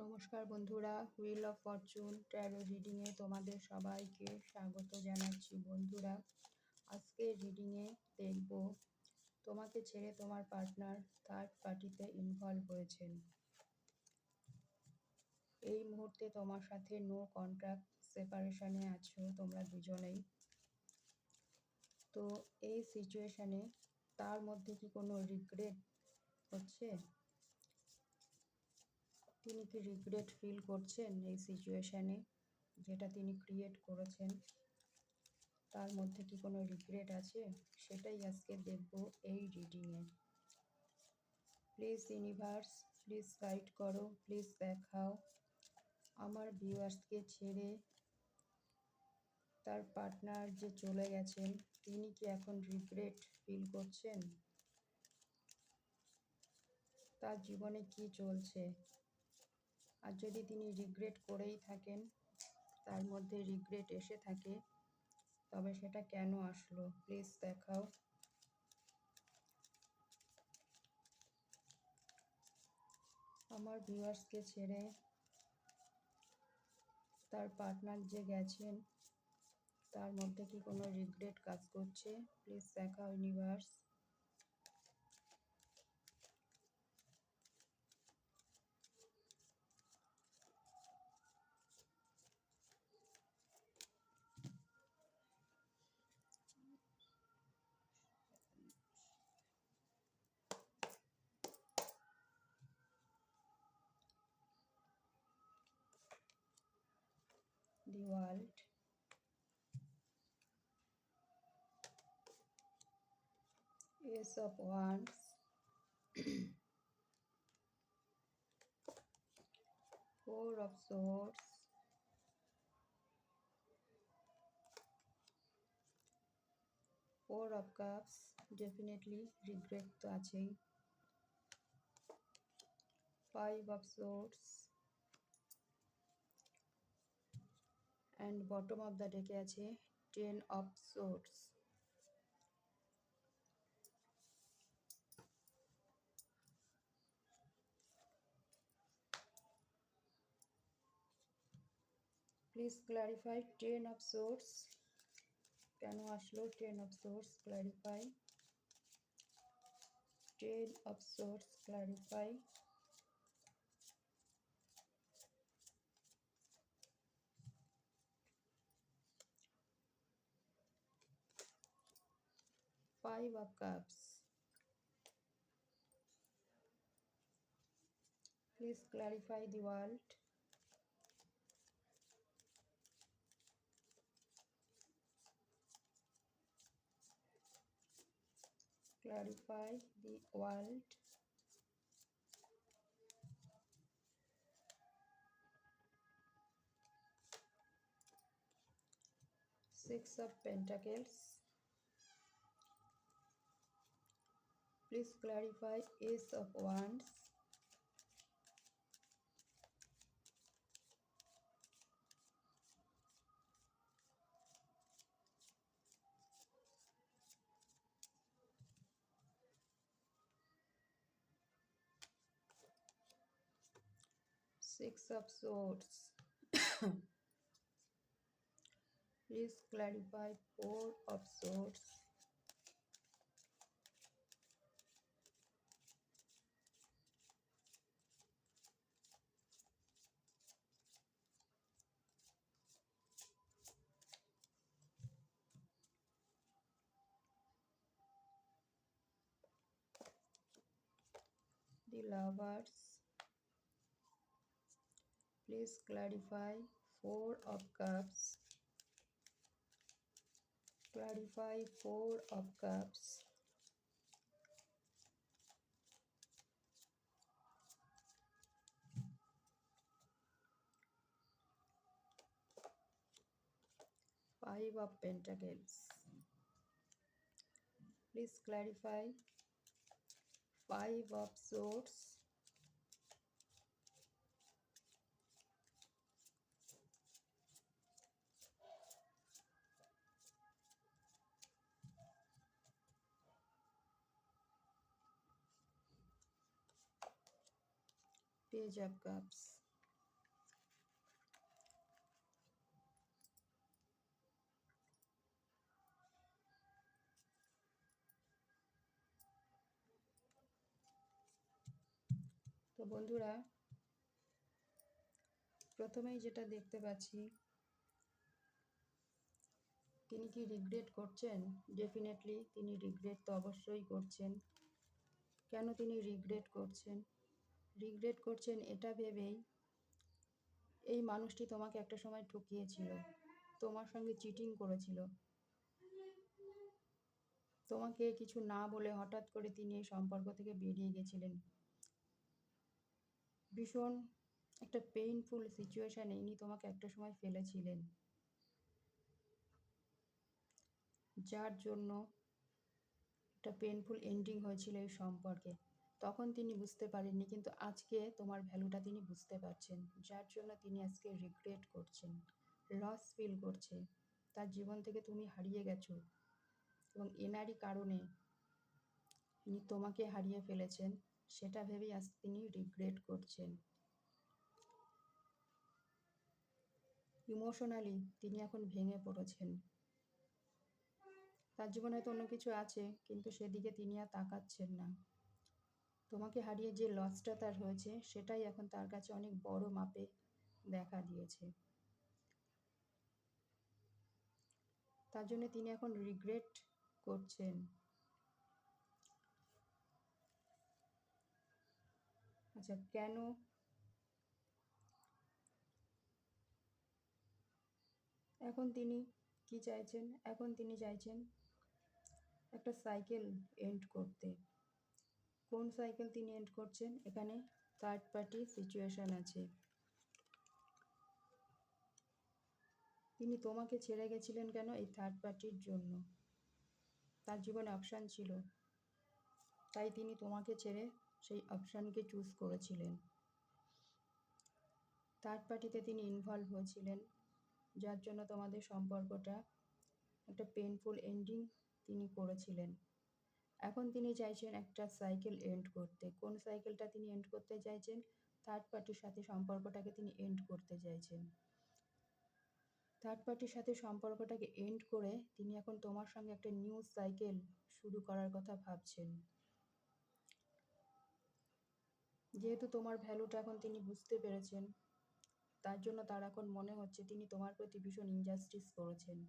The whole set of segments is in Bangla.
নমস্কার বন্ধুরা হুইল অফ ফরচুন ট্যারো রিডিংয়ে তোমাদের সবাইকে স্বাগত জানাচ্ছি বন্ধুরা। আজকে রিডিংয়ে দেখব, তোমাকে ছেড়ে তোমার পার্টনার থার্ড পার্টিতে ইনভলভ হয়েছেন। এই মুহূর্তে তোমার সাথে নো কন্ট্রাক্ট সেপারেশনে আছো তোমরা দুজনেই। তো এই সিচুয়েশানে তার মধ্যে কি কোনো রিগ্রেট হচ্ছে? তিনি কি রিগ্রেট ফিল করছেন এই সিচুয়েশানে যেটা তিনি ক্রিয়েট করেছেন, তার মধ্যে কি কোনো রিগ্রেট আছে? সেটাই আজকে দেখব এই রিডিংয়ে প্লিজ ইউনিভার্স প্লিজ গাইড করো প্লিজ দেখাও। আমার ভিউয়ার্সকে ছেড়ে তার পার্টনার যে চলে গেছেন, তিনি কি এখন রিগ্রেট ফিল করছেন? তার জীবনে কি চলছে? আর যদি তিনি রিগ্রেট করেই থাকেন, তার মধ্যে রিগ্রেট এসে থাকে, তবে সেটা কেন আসলো? প্লিজ দেখাও। আমার ভিউয়ার্সকে ছেড়ে তার পার্টনার যে গেছেন, তার মধ্যে কি কোনো রিগ্রেট কাজ করছে? প্লিজ দেখাও universe the world ace of wands four of swords four of cups definitely regret তো আছেই five of swords and bottom of the ডেকে আছে ten of swords please clarify ten of swords কেন আসলো ten of swords clarify ten of swords clarify five of cups. Please clarify the world clarify the world six of pentacles Please clarify Ace of Wands. Six of Swords. Please clarify Four of Swords. the lovers. Please clarify four of cups. Clarify four of cups. Five of pentacles. Please clarify five of swords page of cups বন্ধুরা, প্রথমেই যেটা দেখতে পাচ্ছি, তিনি কি রিগ্রেট করছেন? ডেফিনেটলি তিনি রিগ্রেট তো অবশ্যই করছেন। কেন তিনি রিগ্রেট করছেন? রিগ্রেট করছেন এটা ভেবেই এই মানুষটি তোমাকে একটা সময় ঠকিয়েছিল, তোমার সঙ্গে চিটিং করেছিল। তোমাকে কিছু না বলে হঠাৎ করে তিনি এই সম্পর্ক থেকে বেরিয়ে গেছিলেন। ভীষণ একটা পেইনফুল সিচুয়েশানে ইনি তোমাকে একটা সময় ফেলেছিলেন। যার জন্য একটা পেনফুল এন্ডিং হয়েছিল এই সম্পর্কে। তখন তিনি বুঝতে পারেননি, কিন্তু আজকে তোমার ভ্যালুটা তিনি বুঝতে পারছেন। যার জন্য তিনি আজকে রিগ্রেট করছেন লস ফিল করছে। তার জীবন থেকে তুমি হারিয়ে গেছো এবং এনারই কারণে তিনি তোমাকে হারিয়ে ফেলেছেন। সেটা ভেবেই আজ তিনি রিগ্রেট করছেন। ইমোশনালি তিনি এখন ভেঙে পড়েছেন। তার জীবনে হয়তো অন্য কিছু আছে, কিন্তু সেদিকে তিনি আর তাকাচ্ছেন না। তোমাকে হারিয়ে যে লসটা তার হয়েছে, সেটাই এখন তার কাছে অনেক বড় মাপে দেখা দিয়েছে। তার জন্য তিনি এখন রিগ্রেট করছেন। আচ্ছা কেন? এখন তিনি কি চাইছেন? এখন তিনি চাইছেন একটা সাইকেল এন্ড করতে। কোন সাইকেল তিনি এন্ড করছেন? এখানে থার্ড পার্টি সিচুয়েশান আছে। তিনি তোমাকে ছেড়ে গেছিলেন কেন এই থার্ড পার্টির জন্য? তার জীবনে অপশান ছিল। তাই তিনি তোমাকে ছেড়ে সেই অপশানকে চুজ করেছিলেন। থার্ড পার্টিতে তিনি ইনভলভ হয়েছিলেন, যার জন্য তোমাদের সম্পর্কটা একটা পেনফুল এন্ডিং তিনি করেছিলেন। এখন তিনি চাইছেন একটা সাইকেল এন্ড করতে। কোন সাইকেলটা তিনি এন্ড করতে চাইছেন? থার্ড পার্টির সাথে সম্পর্কটাকে তিনি এন্ড করতে চাইছেন। থার্ড পার্টির সাথে সম্পর্কটাকে এন্ড করে তিনি এখন তোমার সঙ্গে একটা নিউ সাইকেল শুরু করার কথা ভাবছেন। যেহেতু তোমার ভ্যালুটা এখন তিনি বুঝতে পেরেছেন, তার জন্য তার এখন মনে হচ্ছে তিনি তোমার প্রতি ভীষণ ইনজাস্টিস করেছেন।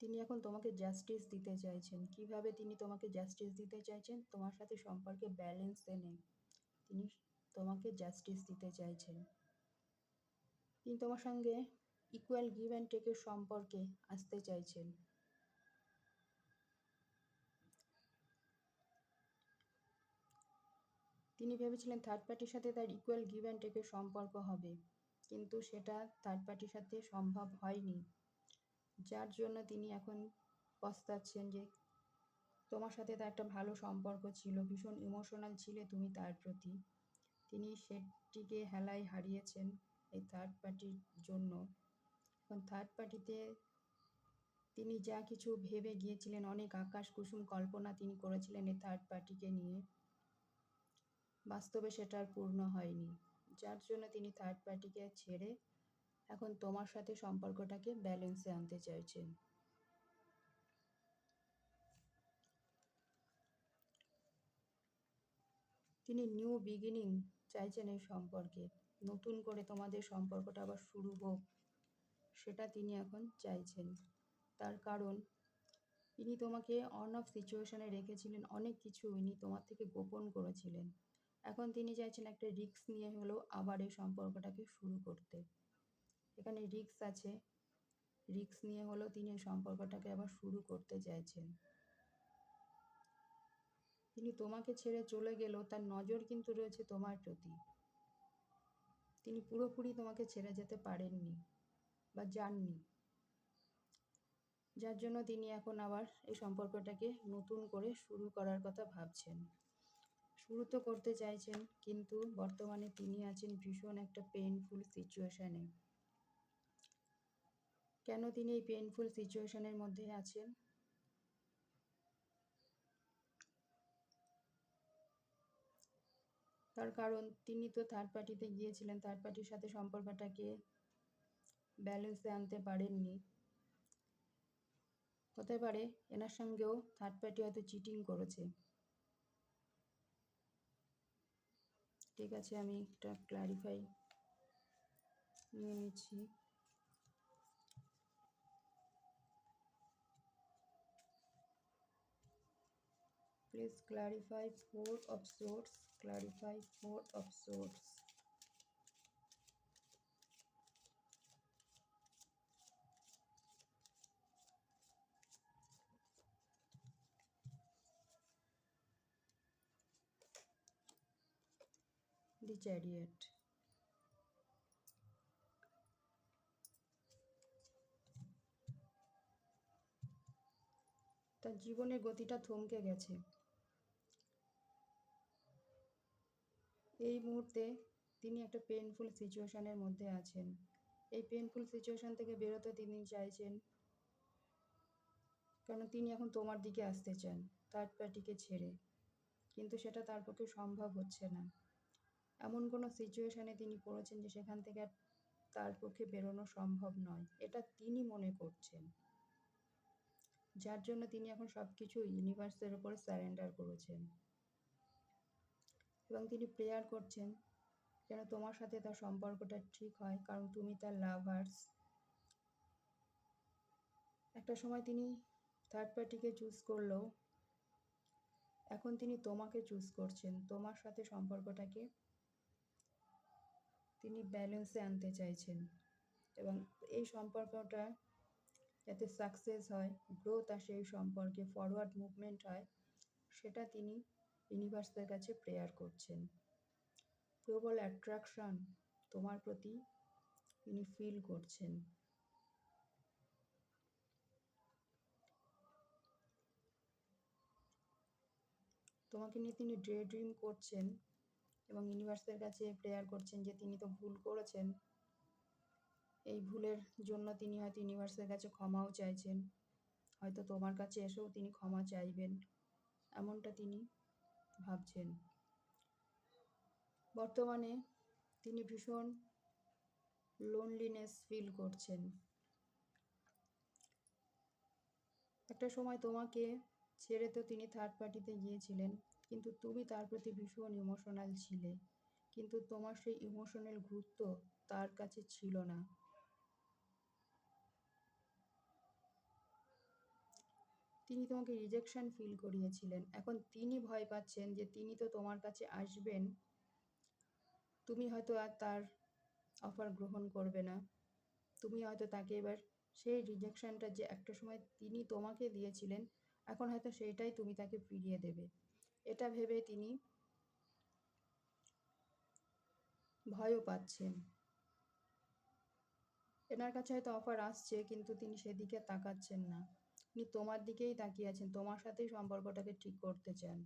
তিনি এখন তোমাকে জাস্টিস দিতে চাইছেন। কীভাবে তিনি তোমাকে জাস্টিস দিতে চাইছেন? তোমার সাথে সম্পর্কে ব্যালেন্স এনে তিনি তোমাকে জাস্টিস দিতে চাইছেন। তিনি তোমার সঙ্গে ইকুয়াল গিভ অ্যান্ড টেকের সম্পর্কে আসতে চাইছেন। তিনি ভেবেছিলেন থার্ড পার্টির সাথে তার ইকুয়াল গিভ অ্যান্ড টেকের সম্পর্ক হবে। কিন্তু সেটা থার্ড পার্টির সাথে সম্ভব হয়নি। যার জন্য তিনি এখন পস্তাচ্ছেন যে, তোমার সাথে তার একটা ভালো সম্পর্ক ছিল, ভীষণ ইমোশনাল ছিলে তুমি তার প্রতি। তিনি সেটিকে হেলায় হারিয়েছেন এই থার্ড পার্টির জন্য। এখন থার্ড পার্টিতে তিনি যা কিছু ভেবে গিয়েছিলেন, অনেক আকাশ কুসুম কল্পনা তিনি করেছিলেন এই থার্ড পার্টিকে নিয়ে। বাস্তবে সেটা আর পূর্ণ হয়নি। যার জন্য তিনি থার্ড পার্টিকে ছেড়ে এখন তোমার সাথে সম্পর্কটাকে ব্যালেন্সে আনতে চাইছেন। তিনি নিউ বিগিনিং চাইছেন এই সম্পর্কে। নতুন করে তোমাদের সম্পর্কটা আবার শুরু হোক, সেটা তিনি এখন চাইছেন। তার কারণ, ইনি তোমাকে অন অফ সিচুয়েশনে রেখেছিলেন অনেক কিছু ইনি তোমার থেকে গোপন করেছিলেন। এখন তিনি চাইছেন একটা রিস্ক নিয়ে হলেও আবার এই সম্পর্কটাকে শুরু করতে। এখানে রিক্স আছে। রিক্স নিয়ে হলেও তিনি এই সম্পর্কটাকে আবার শুরু করতে চাইছেন। তিনি তোমাকে ছেড়ে চলে গেলেও তার নজর কিন্তু রয়েছে তোমার প্রতি। তিনি পুরোপুরি তোমাকে ছেড়ে যেতে পারেননি বা যাননি। যার জন্য তিনি এখন আবার এই সম্পর্কটাকে নতুন করে শুরু করার কথা ভাবছেন। শুরু তো করতে চাইছেন, কিন্তু বর্তমানে তিনি আছেন ভীষণ একটা পেইনফুল সিচুয়েশানে কেন তিনি এই পেইনফুল সিচুয়েশনের মধ্যে আছেন? তার কারণ, তিনি তো থার্ড পার্টিতে গিয়েছিলেন থার্ড পার্টির সাথে সম্পর্কটাকে ব্যালেন্সে আনতে পারেননি। হতে পারে, এনার সঙ্গেও থার্ড পার্টি হয়তো চিটিং করেছে। ঠিক আছে, আমি একটা ক্লারিফাই নিয়ে নিচ্ছি। Please clarify four of swords clarify four of swords the chariot. তার জীবনের গতিটা থমকে গেছে। এই মুহূর্তে তিনি একটা পেনফুল সিচুয়েশনের মধ্যে আছেন। এই পেনফুল সিচুয়েশন থেকে বেরোতে তিনি চাইছেন কারণ তিনি এখন তোমার দিকে আসতে চান থার্ড পার্টিকে ছেড়ে। কিন্তু সেটা তার পক্ষে সম্ভব হচ্ছে না। এমন কোনো সিচুয়েশনে তিনি পড়েছেন যে সেখান থেকে আর তার পক্ষে বেরোনো সম্ভব নয়। এটা তিনি মনে করছেন। যার জন্য তিনি এখন সব কিছু ইউনিভার্সের উপরে স্যারেন্ডার করেছেন। এবং তিনি প্রেয়ার করছেন যেন তোমার সাথে তার সম্পর্কটা ঠিক হয়, কারণ তুমি তার লাভার্স। একটা সময় তিনি থার্ড পার্টিকে চুজ করলেও এখন তিনি তোমাকে চুজ করছেন। তোমার সাথে সম্পর্কটাকে তিনি ব্যালেন্সে আনতে চাইছেন এবং এই সম্পর্কটা যাতে সাকসেস হয় গ্রোথ আসে এই সম্পর্কে ফরওয়ার্ড মুভমেন্ট হয়, সেটা তিনি ইউনিভার্সের কাছে প্রেয়ার করছেন। প্রবল অ্যাট্রাকশন তোমার প্রতি তিনি ফিল করছেন। তোমাকে নিয়ে তিনি ড্রে ড্রিম করছেন। এবং ইউনিভার্সের কাছে প্রেয়ার করছেন যে, তিনি তো ভুল করেছেন। এই ভুলের জন্য তিনি হয়তো ইউনিভার্সের কাছে ক্ষমাও চাইছেন। হয়তো তোমার কাছে এসেও তিনি ক্ষমা চাইবেন। এমনটা তিনি ভাবছেন। বর্তমানে তিনি ভীষণ লোনলিনেস ফিল করছেন। একটা সময় তোমাকে ছেড়ে তো তিনি থার্ড পার্টিতে গিয়েছিলেন। কিন্তু তুমি তার প্রতি ভীষণ ইমোশনাল ছিলে। কিন্তু তোমার সেই ইমোশনাল গুরুত্ব তার কাছে ছিল না। তিনি তোমাকে রিজেকশন ফিল করিয়েছিলেন। এখন তিনি ভয় পাচ্ছেন যে তিনি তো তোমার কাছে আসবেন। তুমি হয়তো আর তার অফার গ্রহণ করবে না। তুমি হয়তো তাকে এবার সেই রিজেকশনটা যে একটা সময় তিনি তোমাকে দিয়েছিলেন, এখন হয়তো সেইটাই তুমি তাকে ফিরিয়ে দেবে। এটা ভেবে তিনি ভয়ও পাচ্ছেন। এনার কাছে হয়তো অফার আসছে, কিন্তু তিনি সেদিকে তাকাচ্ছেন না। তিনি তোমার দিকেই তাকিয়ে আছেন, তোমার সাথেই সম্পর্কটাকে ঠিক করতে চান।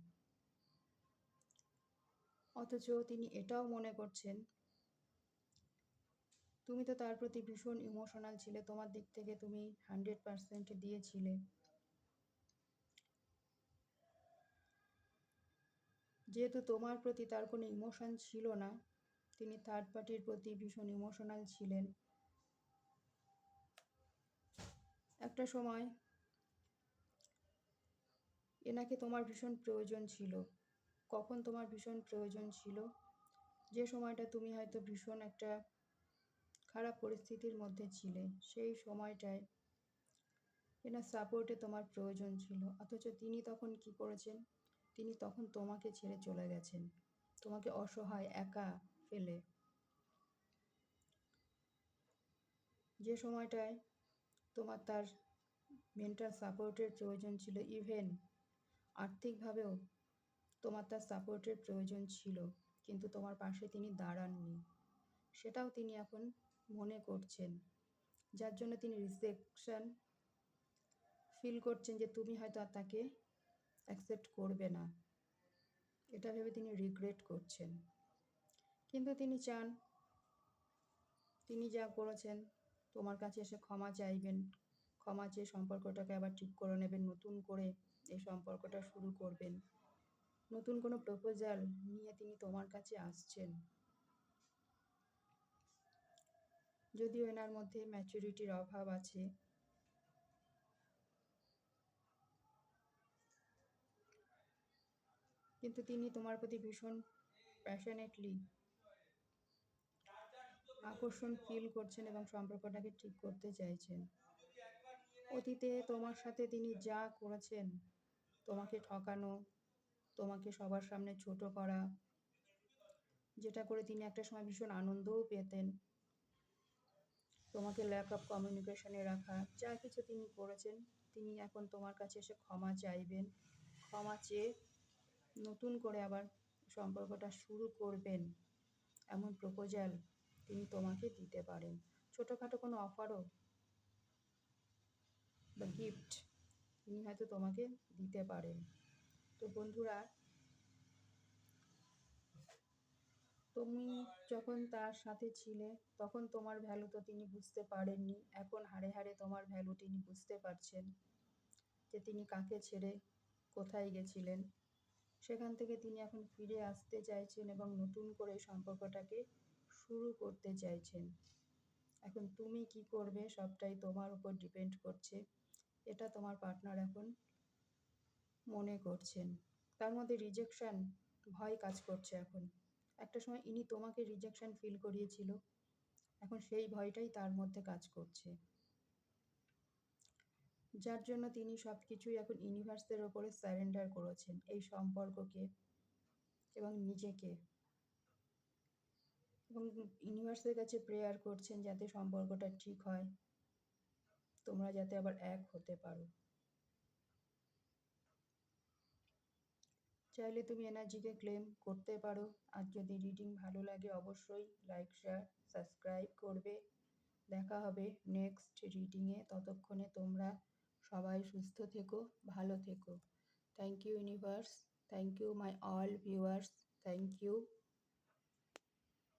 অথচ তিনি এটাও মনে করছেন, তুমি তো তার প্রতি ভীষণ ইমোশনাল ছিলে, তোমার দিক থেকে তুমি হান্ড্রেড পার্সেন্ট দিয়েছিলে। যেহেতু তোমার প্রতি তার কোনো ইমোশন ছিল না, তিনি থার্ড পার্টির প্রতি ভীষণ ইমোশনাল ছিলেন। একটা সময় এনাকে তোমার ভীষণ প্রয়োজন ছিল। কখন তোমার ভীষণ প্রয়োজন ছিল? যে সময়টা তুমি হয়তো ভীষণ একটা খারাপ পরিস্থিতির মধ্যে ছিলে, সেই সময়টায় এনার সাপোর্টে তোমার প্রয়োজন ছিল। অথচ তিনি তখন কি করেছেন? তিনি তখন তোমাকে ছেড়ে চলে গেছেন। তোমাকে অসহায় একা ফেলে। যে সময়টায় তোমার তার মেন্টাল সাপোর্টের প্রয়োজন ছিল ইভেন আর্থিকভাবেও তোমার তার সাপোর্টের প্রয়োজন ছিল, কিন্তু তোমার পাশে তিনি দাঁড়াননি। সেটাও তিনি এখন মনে করছেন। যার জন্য তিনি রিজেকশন ফিল করছেন যে, তুমি হয়তো আর তাকে অ্যাকসেপ্ট করবে না। এটা ভেবে তিনি রিগ্রেট করছেন। কিন্তু তিনি চান, তিনি যা করেছেন, তোমার কাছে এসে ক্ষমা চাইবেন। ক্ষমা চেয়ে সম্পর্কটাকে আবার ঠিক করে নেবেন, নতুন করে এই সম্পর্কটা শুরু করবেন। নতুন কোনো প্রপোজাল নিয়ে তিনি তোমার কাছে আসছেন। যদিও এনার মধ্যে ম্যাচুরিটির অভাব আছে কিন্তু তিনি তোমার প্রতি ভীষণ প্যাশনেটলি আকর্ষণ ফিল করছেন এবং সম্পর্কটাকে ঠিক করতে চাইছেন। অতীতে তোমার সাথে তিনি যা করেছেন, তোমাকে ঠকানো, তোমাকে সবার সামনে ছোট করা, যেটা করে তিনি একটা সময় ভীষণ আনন্দও পেতেন। তোমাকে ল্যাক অফ কমিউনিকেশনে রাখা, যা কিছু তিনি করেছেন, তিনি এখন তোমার কাছে এসে ক্ষমা চাইবেন। ক্ষমা চেয়ে নতুন করে আবার সম্পর্কটা শুরু করবেন। এমন প্রপোজাল তিনি তোমাকে দিতে পারেন। ছোটোখাটো কোনো অফারও বা গিফট তিনি হয়তো তোমাকে দিতে পারেন। তো বন্ধুরা, তুমি যখন তার সাথে ছিলে, তখন তোমার ভ্যালু তো তিনি বুঝতে পারেননি। এখন হাড়ে হাড়ে তোমার ভ্যালু তিনি বুঝতে পারছেন যে তিনি কাকে ছেড়ে কোথায় গেছিলেন। সেখান থেকে তিনি এখন ফিরে আসতে চাইছেন এবং নতুন করে সম্পর্কটাকে শুরু করতে চাইছেন। এখন তুমি কি করবে? সবটাই তোমার উপর ডিপেন্ড করছে। এটা তোমার পার্টনার এখন মনে করছেন। তার মধ্যে রিজেকশন ভয় কাজ করছে এখন। একটা সময় ইনি তোমাকে রিজেকশন ফিল করিয়েছিল। এখন সেই ভয়টাই তার মধ্যে কাজ করছে। যার জন্য তিনি সব কিছুই এখন ইউনিভার্সের ওপরে স্যারেন্ডার করেছেন এই সম্পর্ককে এবং নিজেকে। এবং ইউনিভার্সের কাছে প্রেয়ার করছেন যাতে সম্পর্কটা ঠিক হয়, তোমরা যাতে আবার এক হতে পারো। চাইলে তুমি এনার্জিকে ক্লেম করতে পারো, আর যদি রিডিং ভালো লাগে অবশ্যই লাইক, শেয়ার, সাবস্ক্রাইব করবে। দেখা হবে নেক্সট রিডিংয়ে, ততক্ষণে তোমরা সবাই সুস্থ থেকো, ভালো থেকো। Thank you universe thank you my all viewers thank you